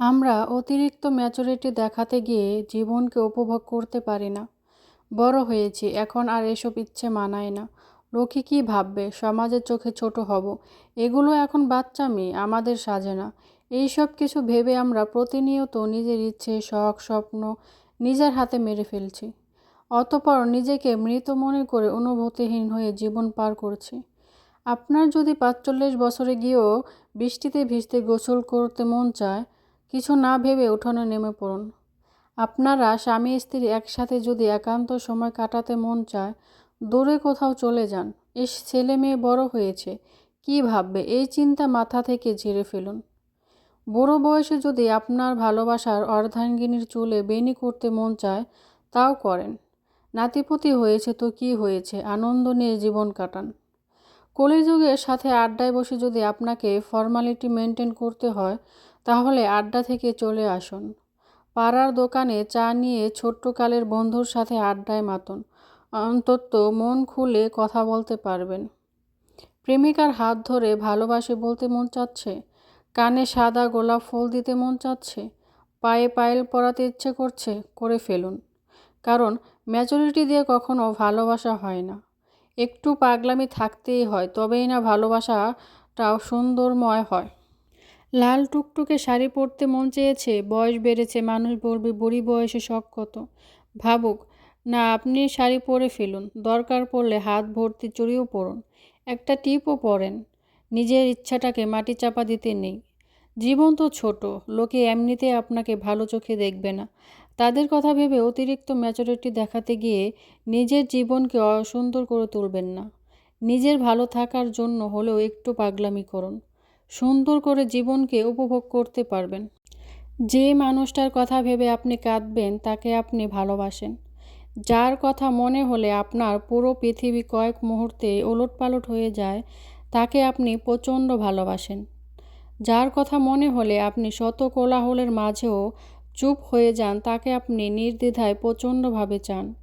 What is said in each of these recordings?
আমরা অতিরিক্ত ম্যাচুরিটি দেখাতে গিয়ে জীবনকে উপভোগ করতে পারি না। বড় হয়েছি, এখন আর এসব ইচ্ছে মানায় না। লোকে কী ভাববে? সমাজের চোখে ছোট হব। এগুলো এখন বাচ্চা মেয়ে, আমাদের সাজে না। এইসব কিছু ভেবে আমরা প্রতিনিয়ত নিজের ইচ্ছে, শখ, স্বপ্ন নিজের হাতে মেরে ফেলছি। অতপর নিজেকে মৃত মনে করে অনুভূতিহীন হয়ে জীবন পার করছি। আপনার যদি পাঁচচল্লিশ বছরে গিয়েও বৃষ্টিতে ভিজতে গোসল করতে মন চায় কিছু না ভেবে উঠোনে নেমে পড়ুন। আপনারা স্বামী স্ত্রী একসাথে যদি একান্ত সময় কাটাতে মন চায়, দূরে কোথাও চলে যান। এস ছেলে মেয়ে বড় হয়েছে, কি ভাববে? এই চিন্তা মাথা থেকে ঝেড়ে ফেলুন। বুড়ো বয়সে যদি আপনার ভালোবাসার অর্ধাঙ্গিনীর চুলে বেনি করতে মন চায়, তাও করেন। নাতিপতি হয়েছে তো কি হয়েছে? আনন্দ নিয়ে জীবন কাটান। কলিযুগের সাথে আড্ডায় বসে যদি আপনাকে ফর্মালিটি মেনটেন করতে হয়, তাহলে আড্ডা থেকে চলে আসুন। পাড়ার দোকানে চা নিয়ে ছোট্টকালের বন্ধুর সাথে আড্ডায় মাতুন। অন্তত মন খুলে কথা বলতে পারবেন। প্রেমিকার হাত ধরে ভালোবাসে বলতে মন চাচ্ছে? কানে সাদা গোলাপ ফুল দিতে মন চাচ্ছে? পায়ে পায়েল পরাতে ইচ্ছে করছে? করে ফেলুন। কারণ ম্যাচুরিটি দিয়ে কখনো ভালোবাসা হয় না। একটু পাগলামি থাকতেই হয়, তবেই না ভালোবাসাটাও সুন্দরময় হয়। লাল টুকটুকে শাড়ি পরতে মন চেয়েছে, বয়স বেড়েছে, মানুষ বলবে, বুড়ি বয়সে শখ কত? ভাবুক, না, আপনি শাড়ি পরে ফেলুন, দরকার পড়লে হাত ভর্তি চড়িয়েও পড়ুন একটা টিপও পরেন, নিজের ইচ্ছাটাকে মাটি চাপা দিতে নেই। জীবন তো ছোট, লোকে এমনিতে আপনাকে ভালো চোখে দেখবে না। তাদের কথা ভেবে অতিরিক্ত ম্যাচুরিটি দেখাতে গিয়ে নিজের জীবনকে অসুন্দর করে তুলবেন না। নিজের ভালো থাকার জন্য হলেও একটু পাগলামি করুন। সুন্দর করে জীবনকে উপভোগ করতে পারবেন। যে মানুষটার কথা ভেবে আপনি কাঁদবেন, তাকে আপনি ভালোবাসেন। যার কথা মনে হলে আপনার পুরো পৃথিবী কয়েক মুহূর্তে ওলটপালট হয়ে যায়, তাকে আপনি প্রচণ্ড ভালোবাসেন। যার কথা মনে হলে আপনি শত কোলাহলের মাঝেও চুপ হয়ে যান, তাকে আপনি নির্দ্বিধায় প্রচণ্ডভাবে চান।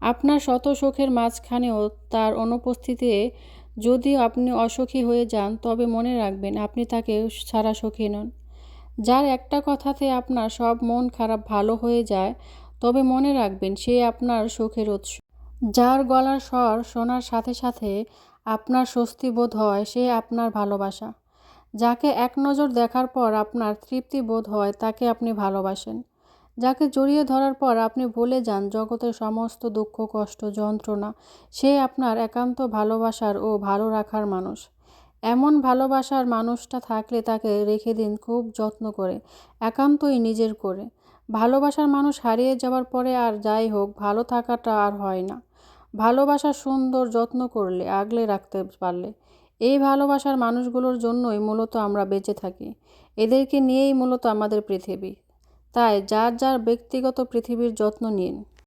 আপনার শত সুখের মাঝখানেও তার অনুপস্থিতিতে যদি আপনি অসুখী হয়ে যান, তবে মনে রাখবেন আপনি তাকে সারা সুখী নন। যার একটা কথাতে আপনার সব মন খারাপ ভালো হয়ে যায়, তবে মনে রাখবেন সে আপনার সুখের উৎস। যার গলার স্বর শোনার সাথে সাথে আপনার স্বস্তি বোধ হয় সে আপনার ভালোবাসা। যাকে এক নজর দেখার পর আপনার তৃপ্তি বোধ হয় তাকে আপনি ভালোবাসেন। যাকে জড়িয়ে ধরার পর আপনি বলে যান জগতের সমস্ত দুঃখ, কষ্ট, যন্ত্রণা, সে আপনার একান্ত ভালোবাসার ও ভালো রাখার মানুষ। এমন ভালোবাসার মানুষটা থাকলে তাকে রেখে দিন খুব যত্ন করে, একান্তই নিজের করে। ভালোবাসার মানুষ হারিয়ে যাওয়ার পরে আর যাই হোক, ভালো থাকাটা আর হয় না। ভালোবাসা সুন্দর যত্ন করলে, আগলে রাখতে পারলে। এই ভালোবাসার মানুষগুলোর জন্যই মূলত আমরা বেঁচে থাকি। এদেরকে নিয়েই মূলত আমাদের পৃথিবী। তাই যার যার ব্যক্তিগত পৃথিবীর যত্ন নিন।